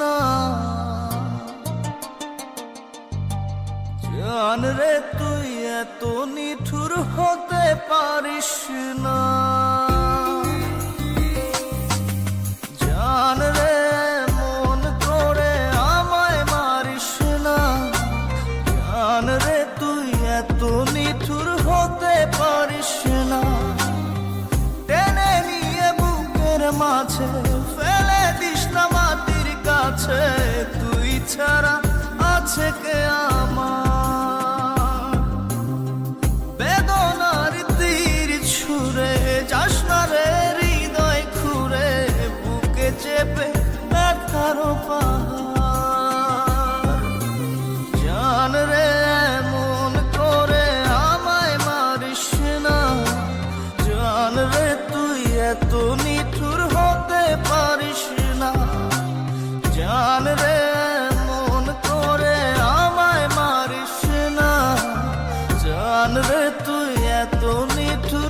না জান রে তুই এত নিঠুর হতে পারিস না। জান রে মন করে আমায় মারিস না। জান রে তুই এত নিঠুর হতে পারিস না। টেনে নিয়ে বুকের মাঝে ফেলে কাছে তুই ছাড়া, আছে কে আমার? বেদনার তীর ছুঁড়ে যাস না রে হৃদয় খুঁড়ে, বুকে চেপে ব্যথারো পাহাড়। জান রে মন করে আমায় মারিস না। জান রে, তুই এত নিঠুর রে তুই এত নিঠুর।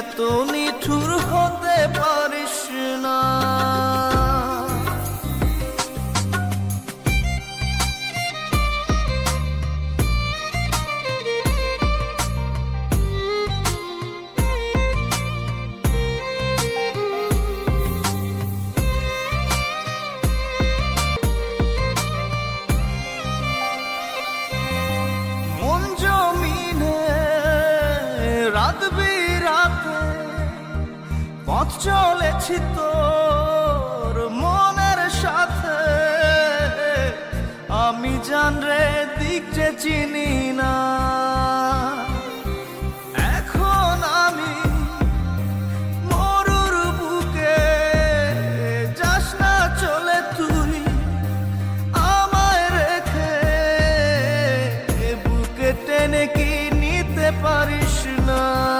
এত নিঠুর হতে পারিস না। রাত পথ চলেছি তোর মনের সাথে। আমি জান রে, দিক যে চিনি না। এখন আমি মরুর বুকে। যাস না চলে তুই রেখে। বুকে টেনে কি নিতে পারিস না?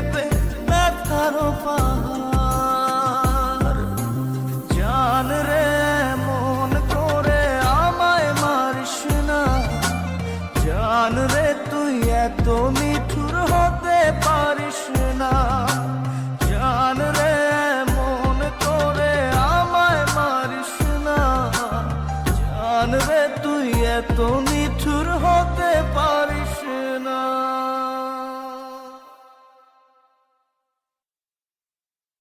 পেপে ব্যথার পাহাড় জান রে মন করে আমায় মারিস না জান রে তুই এত মিঠুর হতে পারিস না জান রে মন করে আমায় মারিস না জান রে তুই এত মিঠুর হতে পারিস না